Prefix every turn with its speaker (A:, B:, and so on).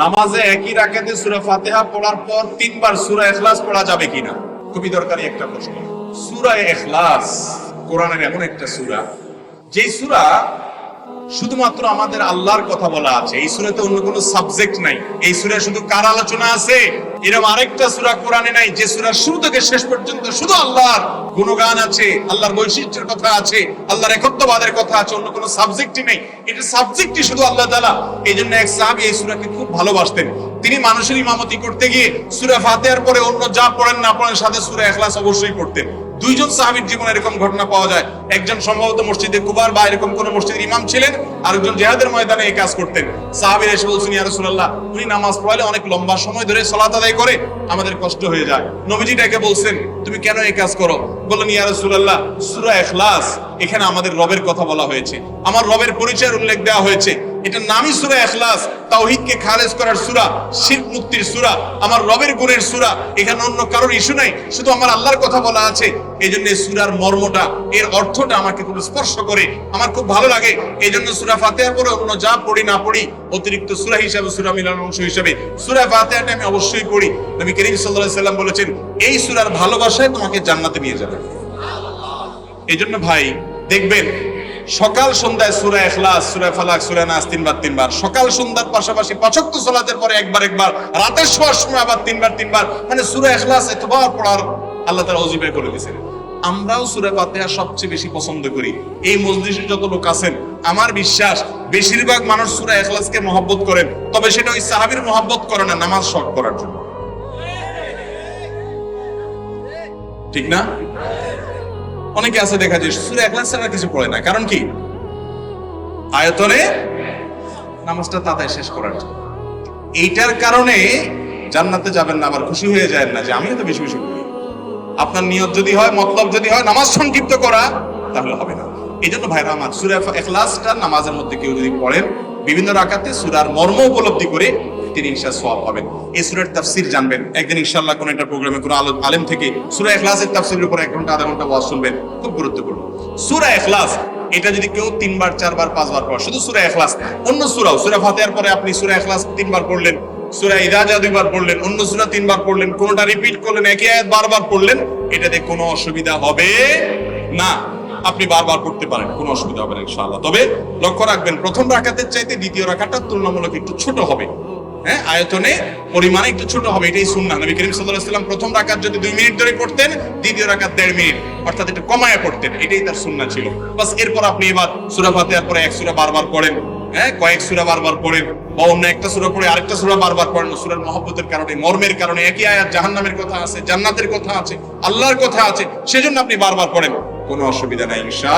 A: নামাজে একই রাকাতে সুরা ফাতিহা পড়ার পর তিনবার সুরা এখলাস পড়া যাবে কিনা? খুবই দরকারি একটা প্রশ্ন। সুরা এখলাস কোরআনের এমন একটা সুরা, যেই সুরা শুধুমাত্র আমাদের আল্লাহর কথা বলা আছে, এই সুরাতে অন্য কোনো সাবজেক্ট নাই। এই সুরে শুধু কার আলোচনা আছে? এরকম আরেকটা সুরা কোরআনে নাই, যে সুরা শুরু থেকে শেষ পর্যন্ত শুধু আল্লাহর গুণগান আছে, আল্লাহর বৈশিষ্ট্যের কথা আছে, আল্লাহর একত্ববাদের কথা আছে, অন্য কোনো সাবজেক্টই নেই। এটা সাবজেক্টই শুধু আল্লাহ তাআলা। এই জন্য এক সাহাবী এই সুরাকে খুব ভালোবাসতেন। তিনি মানুষের ইমামতি করতে গিয়ে সুরা ফাতিহার পরে অন্য যা পড়েন না পড়েন, সাথে সুরা ইখলাস অবশ্যই পড়তেন। দুইজন সাহাবীর জীবনে এরকম ঘটনা পাওয়া যায়। একজন সম্ভবত মসজিদে কুবার বা এরকম কোন মসজিদের ইমাম ছিলেন আরেকজন জেহাদের ময়দানে এই কাজ করতেন। সাহাবীর এসে বলছেন, ইয়া রাসূলুল্লাহ উনি নামাজ পড়ালে অনেক লম্বা সময় ধরে সালাত আদায় করে আমাদের কষ্ট হয়ে যায়। নবীজি ডেকে বলছেন, তুমি কেন এই কাজ করো? বললেন, ইয়া রাসূলুল্লাহ, সূরা ইখলাস, এখানে আমাদের রবের কথা বলা হয়েছে। আমার রবের পরিচয়ের উল্লেখ দেওয়া হয়েছে। এটা নামই সূরা ইখলাস। তাওহীদকে খারেজ করার সূরা শিরক মুক্তির সূরা, আমার রবের গুণের সূরা, এখানে অন্য কারোর ইস্যু নাই, শুধু আমার আল্লাহর কথা বলা আছে। এই জন্য সূরার মর্মটা, এর অর্থটা আমাকে খুব স্পর্শ করে, আমার খুব ভালো লাগে। এই জন্য সূরা পরে অন্য যা পড়ি, না পড়ি, অতিরিক্ত সূরা হিসাবে, সূরা মিলানোর অংশ হিসাবে। সূরা ফাতিহাটা আমি অবশ্যই পড়ি। আলাইহি সাল্লাম বলেছেন, এই সূরার ভালোবাসায় তোমাকে জান্নাতে নিয়ে যাবে। এই জন্য ভাই, দেখবেন, সকাল সন্ধ্যায় সূরা ইখলাস, সূরা ফালাক, সূরা নাস তিনবার তিনবার। সকাল সন্ধ্যার পাশাপাশি সালাতের পরে একবার একবার। রাতের শোয়ার সময় আবার তিনবার তিনবার। মানে সূরা ইখলাস এতবার পড়ার আল্লাহ তাআলা ওজিবে করে দিয়েছেন। আমরাও সুরে ফাতিহা সবচেয়ে বেশি পছন্দ করি। এই মজলিসে যত লোক আছেন, আমার বিশ্বাস, বেশিরভাগ মানুষ সূরা ইখলাসকে মহব্বত করেন, তবে সেটা ওই সাহাবীর মহব্বত করে না, নামাজ শখ করার জন্য। ঠিক না? অনেকে আছে দেখা যায়, সুরে একলাস ছাড়া কিছু পড়ে না। কারণ কি? আয়তনে নামাজটা তাতায় শেষ করার জন্য। এইটার কারণে জান্নাতে যাবেন না, আবার খুশি হয়ে যায় না, যে আমিও তো বেশি বেশি করি। আপনার নিয়ত যদি হয়, মতলব যদি হয়, নামাজ সংক্ষিপ্ত করা, তাহলে হবে না। এই জন্য ভাইরা আমার সুরা এখলাসটা নামাজের মধ্যে কেউ যদি পড়েন, বিভিন্ন রাকাতে সুরার মর্ম উপলব্ধি করে তিনি ইনশা সওয়াব পাবেন। এই সুরের তাফসির জানবেন। একদিন ইনশাল্লাহ কোনো একটা প্রোগ্রামে কোনো আলো- আলেম থেকে সুরা এখলাসের তাফসিরের উপর এক ঘণ্টা, আধা ঘণ্টা ওয়াজ শুনবেন, খুব গুরুত্বপূর্ণ। সুরা এখলাস, এটা যদি কেউ তিনবার, চারবার, পাঁচবার পড়ে, শুধু সুরা এখলাস অন্য সূরাও, সূরা ফাতিহার পরে আপনি সুরা এখলাস তিনবার পড়লেন সূরা ইরাজা দুইবার পড়লেন, অন্য সূরা তিনবার পড়লেন, কোনটা রিপিট করলেন, একই আয়াত বারবার পড়লেন, এটাতে কোনো অসুবিধা হবে না। আপনি বারবার পড়তে পারেন, কোনো অসুবিধা হবে না ইনশাআল্লাহ। তবে লক্ষ্য রাখবেন, প্রথম রাকাতের চাইতে দ্বিতীয় রাকাতটা তুলনামূলক একটু ছোট হবে। হ্যাঁ আয়তনে পরিমাণে একটু ছোট হবে, এটাই সুন্নাহ। নবী করিম সাল্লাল্লাহু আলাইহি প্রথম রাকাত যদি দুই মিনিট ধরে পড়তেন, দ্বিতীয় রাকাত দেড় মিনিট, অর্থাৎ একটু কমায় পড়তেন, এটাই তার সুন্নাহ ছিল। বাস এরপর আপনি এবার সূরা ফাতিহার পরে এক সূরা বারবার পড়েন হ্যাঁ কয়েক সূরা বারবার পড়েন। বা অন্য একটা সুরা পড়ে আরেকটা সুরা বারবার পড়েন, সুরের মহব্বতের কারণে, মর্মের কারণে, একই আয়াত জাহান্নামের কথা আছে, জান্নাতের কথা আছে, আল্লাহর কথা আছে, সেজন্য আপনি বারবার পড়েন। কোনো অসুবিধা নাই, ইনশা